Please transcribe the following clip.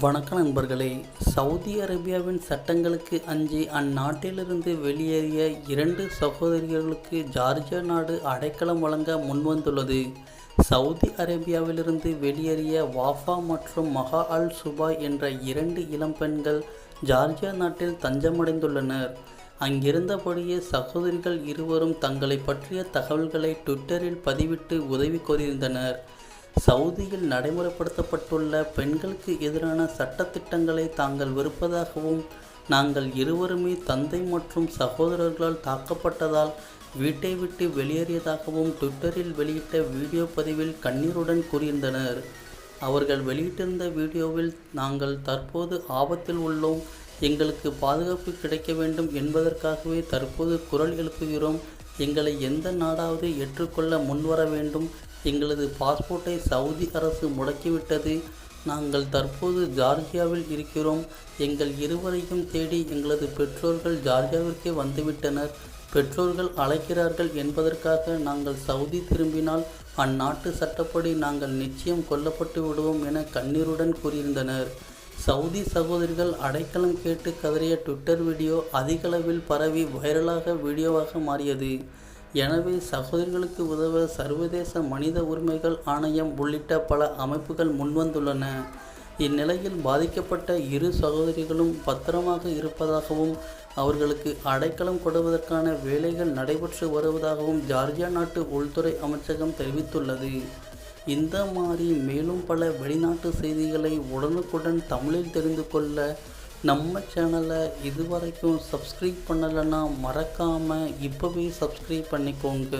வணக்கம் நண்பர்களே. சவுதி அரேபியாவின் சட்டங்களுக்கு அஞ்சி அந்நாட்டிலிருந்து வெளியேறிய இரண்டு சகோதரிகளுக்கு ஜார்ஜியா நாடு அடைக்கலம் வழங்க முன்வந்துள்ளது. சவுதி அரேபியாவிலிருந்து வெளியேறிய வாஃபா மற்றும் மகா அல் சுபாய் என்ற இரண்டு இளம்பெண்கள் ஜார்ஜியா நாட்டில் தஞ்சமடைந்துள்ளனர். அங்கிருந்தபடியே சகோதரிகள் இருவரும் தங்களை பற்றிய தகவல்களை ட்விட்டரில் பதிவிட்டு உதவி கோரியிருந்தனர். சவுதியில் நடைமுறைப்படுத்தப்பட்டுள்ள பெண்களுக்கு எதிரான சட்டத்திட்டங்களை தாங்கள் வெறுப்பதாகவும் நாங்கள் இருவருமே தந்தை மற்றும் சகோதரர்களால் தாக்கப்பட்டதால் வீட்டை விட்டு வெளியேறியதாகவும் ட்விட்டரில் வெளியிட்ட வீடியோ பதிவில் கண்ணீருடன் கூறியிருந்தனர். அவர்கள் வெளியிட்டிருந்த வீடியோவில் நாங்கள் தற்போது ஆபத்தில் உள்ளோம். எங்களுக்கு பாதுகாப்பு கிடைக்க வேண்டும் என்பதற்காகவே தற்போது குரல் எழுப்புகிறோம். எங்களை எந்த நாடாவது ஏற்றுக்கொள்ள முன்வர வேண்டும். எங்களது பாஸ்போர்ட்டை சவுதி அரசு முடக்கிவிட்டது. நாங்கள் தற்போது ஜார்ஜியாவில் இருக்கிறோம். எங்கள் இருவரையும் தேடி எங்களது பெற்றோர்கள் ஜார்ஜியாவிற்கே வந்துவிட்டனர். பெற்றோர்கள் அழைக்கிறார்கள் என்பதற்காக நாங்கள் சவுதி திரும்பினால் அந்நாட்டு சட்டப்படி நாங்கள் நிச்சயம் கொல்லப்பட்டு விடுவோம் என கண்ணீருடன் கூறியிருந்தனர். சவுதி சகோதரிகள் அடைக்கலம் கேட்டு கதறிய ட்விட்டர் வீடியோ அதிகளவில் பரவி வைரலாக வீடியோவாக மாறியது. எனவே சகோதரிகளுக்கு உதவ சர்வதேச மனித உரிமைகள் ஆணையம் உள்ளிட்ட பல அமைப்புகள் முன்வந்துள்ளன. இந்நிலையில் பாதிக்கப்பட்ட இரு சகோதரிகளும் பத்திரமாக இருப்பதாகவும் அவர்களுக்கு அடைக்கலம் கொடுவதற்கான வேலைகள் நடைபெற்று வருவதாகவும் ஜார்ஜியா நாட்டு உள்துறை அமைச்சகம் தெரிவித்துள்ளது. இந்த மாதிரி மேலும் பல வெளிநாட்டு செய்திகளை உடனுக்குடன் தமிழில் தெரிந்து கொள்ள நம்ம சேனலை இதுவரைக்கும் சப்ஸ்கிரைப் பண்ணலைன்னா மறக்காமல் இப்போவே சப்ஸ்கிரைப் பண்ணிக்கோங்க.